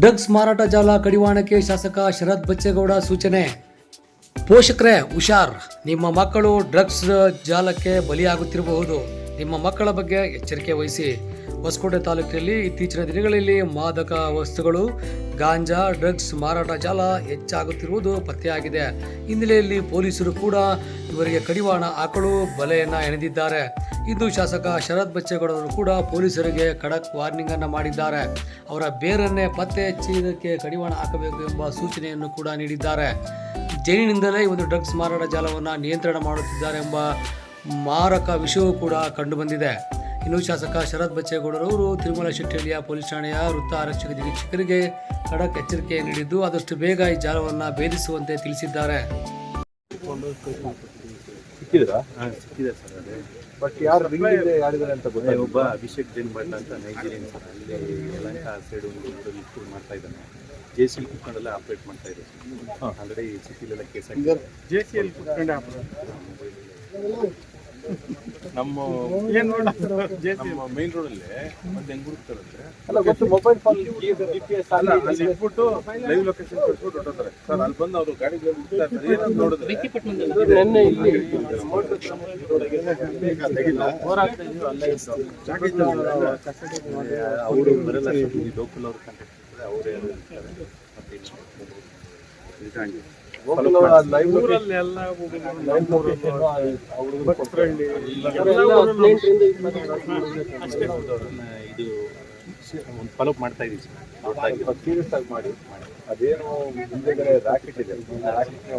Drugs ಮಾರಾಟ ಜಾಲ ಕಡಿವಾಣಕ್ಕೆ ಶಾಸಕ ಶರತ್ ಬಚ್ಚೇಗೌಡ ಸೂಚನೆ. ಪೋಷಕರೇ, ಹುಷಾರ್. ನಿಮ್ಮ ಮಕ್ಕಳು ಡ್ರಗ್ಸ್ ಜಾಲಕ್ಕೆ ಬಲಿಯಾಗುತ್ತಿರಬಹುದು. ನಿಮ್ಮ ಮಕ್ಕಳ ಬಗ್ಗೆ ಎಚ್ಚರಿಕೆ ವಹಿಸಿ. ಹೊಸಕೋಟೆ ತಾಲೂಕಿನಲ್ಲಿ ಇತ್ತೀಚಿನ ದಿನಗಳಲ್ಲಿ ಮಾದಕ ವಸ್ತುಗಳು, ಗಾಂಜಾ, ಡ್ರಗ್ಸ್ ಮಾರಾಟ ಜಾಲ ಹೆಚ್ಚಾಗುತ್ತಿರುವುದು ಪತ್ತೆಯಾಗಿದೆ. ಹಿನ್ನೆಲೆಯಲ್ಲಿ ಪೊಲೀಸರು ಕೂಡ ಇವರಿಗೆ ಕಡಿವಾಣ ಹಾಕಲು ಬಲೆಯನ್ನು ಎಣೆದಿದ್ದಾರೆ ಇಂದು ಶಾಸಕ ಶರತ್ ಬಚ್ಚೇಗೌಡರು ಕೂಡ ಪೊಲೀಸರಿಗೆ ಖಡಕ್ ವಾರ್ನಿಂಗ್ ಅನ್ನು ಮಾಡಿದ್ದಾರೆ. ಅವರ ಬೇರನ್ನೇ ಪತ್ತೆ ಹಚ್ಚಿ ಕಡಿವಾಣ ಹಾಕಬೇಕು ಎಂಬ ಸೂಚನೆಯನ್ನು ಕೂಡ ನೀಡಿದ್ದಾರೆ. ಜೈಲಿನಿಂದಲೇ ಒಂದು ಡ್ರಗ್ಸ್ ಮಾರಾಟ ಜಾಲವನ್ನು ನಿಯಂತ್ರಣ ಮಾಡುತ್ತಿದ್ದಾರೆ ಎಂಬ ಮಾರಕ ವಿಷಯವೂ ಕೂಡ ಕಂಡುಬಂದಿದೆ. ಇನ್ನು ಶಾಸಕ ಶರತ್ ಬಚ್ಚೇಗೌಡರವರು ತಿರುಮಲ ಶೆಟ್ಟಿಹಳ್ಳಿಯ ಪೊಲೀಸ್ ಠಾಣೆಯ ವೃತ್ತ ಆರಕ್ಷಕ ನಿರೀಕ್ಷಕರಿಗೆ ಖಡಕ್ ಎಚ್ಚರಿಕೆ ನೀಡಿದ್ದು, ಆದಷ್ಟು ಬೇಗ ಈ ಜಾಲವನ್ನು ಭೇದಿಸುವಂತೆ ತಿಳಿಸಿದ್ದಾರೆ. ಸಿಕ್ಕಿದ್ರಾ? ಹಾಂ ಸಿಕ್ಕಿದೆ ಸರ್ ಅದೇ. ಬಟ್ ಯಾರು ರಿಂಗ್ ಯಾರಿದ್ದಾರೆ ಅಂತ ಗೊತ್ತಾಗ ಒಬ್ಬ ಅಭಿಷೇಕ್ ಜೈನ್ ಭಟ್ ಅಂತ ನೈಜೀರಿಯನ್ ಸರ್. ಅಲ್ಲಿ ಯಲಂಕ ಸೈಡ್ ಒಂದು ಲಿಫ್ಟ್ ಮಾಡ್ತಾ ಇದ್ದಾನೆ. ಜೆ ಸಿ ಕುತ್ಕೊಂಡೆಲ್ಲ ಆಪ್ರೇಟ್ ಮಾಡ್ತಾ ಇದೆ ಆಲ್ರೆಡಿ ಸಿಟಿಲೆಲ್ಲ ಕೇಸ್ ಆಗಿದೆ. ಜೆ ಸಿ ಎಲ್ ಕುತ್ಕೊಂಡೆ ನಮ್ಮ ನಮ್ಮ ಮೈನ್ ರೋಡಲ್ಲಿ ಮತ್ತೆ ಹೆಂಗ್ ಅಲ್ಲ ಗೊತ್ತು ಮೊಬೈಲ್ ಫೋನ್ ಅಲ್ಲಿ ಅಲ್ಲ ಅಲ್ಲಿ ಇಟ್ಬಿಟ್ಟು ಲೈವ್ ಲೊಕೇಶನ್ ಸರ್ ಅಲ್ಲಿ ಬಂದು ಅವರು ಗಾಡಿ ನೋಡಿದ್ರೆ. ನೆನ್ನೆ ಇಲ್ಲಿ ಅವರು ಬರಲ್ಲ ಲೋಕಲ್ ಅವ್ರು ಕಂಟೆಕ್ಟ್ ಇರ್ತಾರೆ. ಅವರೇ. ಇದು ಒಂದು ಫಾಲೋಅಪ್ ಮಾಡ್ತಾ ಇದೀವಿ ಸರ್ ಆಗಿ ಮಾಡಿ ಅದೇನು ಮುಂದೆಗಡೆ ರಾಕೆಟ್ ಇದೆ ರಾಕೆಟ್ನೇ